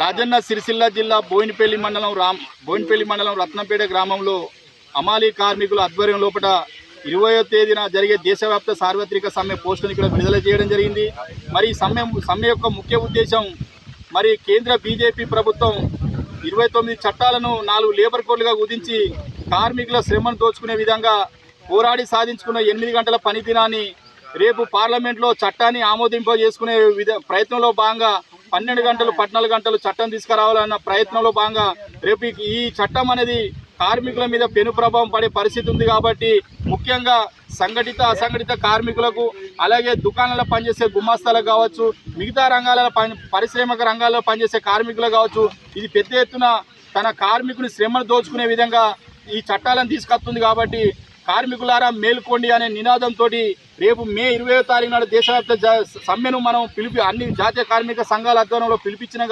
రాజన్న సిరిసిల్ల జిల్లా బోయినపల్లి మండలం రామ్ బోయినపల్లి మండలం రత్నంపేట గ్రామంలో అమాలీ కార్మికుల ఆధ్వర్యం లోపల ఇరవయో తేదీన జరిగే దేశవ్యాప్త సార్వత్రిక సమ్మె పోస్టును ఇక్కడ విడుదల చేయడం జరిగింది. మరి ఈ సమ్మె సమ్మె యొక్క ముఖ్య ఉద్దేశం మరి కేంద్ర బీజేపీ ప్రభుత్వం ఇరవై తొమ్మిది చట్టాలను నాలుగు లేబర్ కోడ్లుగా కుదించి కార్మికుల శ్రమను దోచుకునే విధంగా పోరాడి సాధించుకున్న ఎనిమిది గంటల పని దినాన్ని రేపు పార్లమెంట్లో చట్టాన్ని ఆమోదింపజేసుకునే విధ ప్రయత్నంలో భాగంగా పన్నెండు గంటలు పద్నాలుగు గంటలు చట్టం తీసుకురావాలన్న ప్రయత్నంలో భాగంగా రేపు ఈ- చట్టం అనేది కార్మికుల మీద పెను ప్రభావం పడే పరిస్థితి ఉంది కాబట్టి ముఖ్యంగా సంఘటిత అసంఘటిత కార్మికులకు అలాగే దుకాణాలలో పనిచేసే గుమాస్తాలకు కావచ్చు మిగతా రంగాలలో పని పారిశ్రామిక రంగాల్లో పనిచేసే కార్మికులకు కావచ్చు ఇది పెద్ద ఎత్తున తన కార్మికుని శ్రమను దోచుకునే విధంగా ఈ చట్టాలను తీసుకొస్తుంది కాబట్టి కార్మికులారా మేల్కోండి అనే నినాదంతో రేపు మే ఇరవై తారీఖు నాడు దేశవ్యాప్త సమ్మెను మనం పిలిపి అన్ని జాతీయ కార్మిక సంఘాల ఆధ్వర్యంలో పిలిపించిన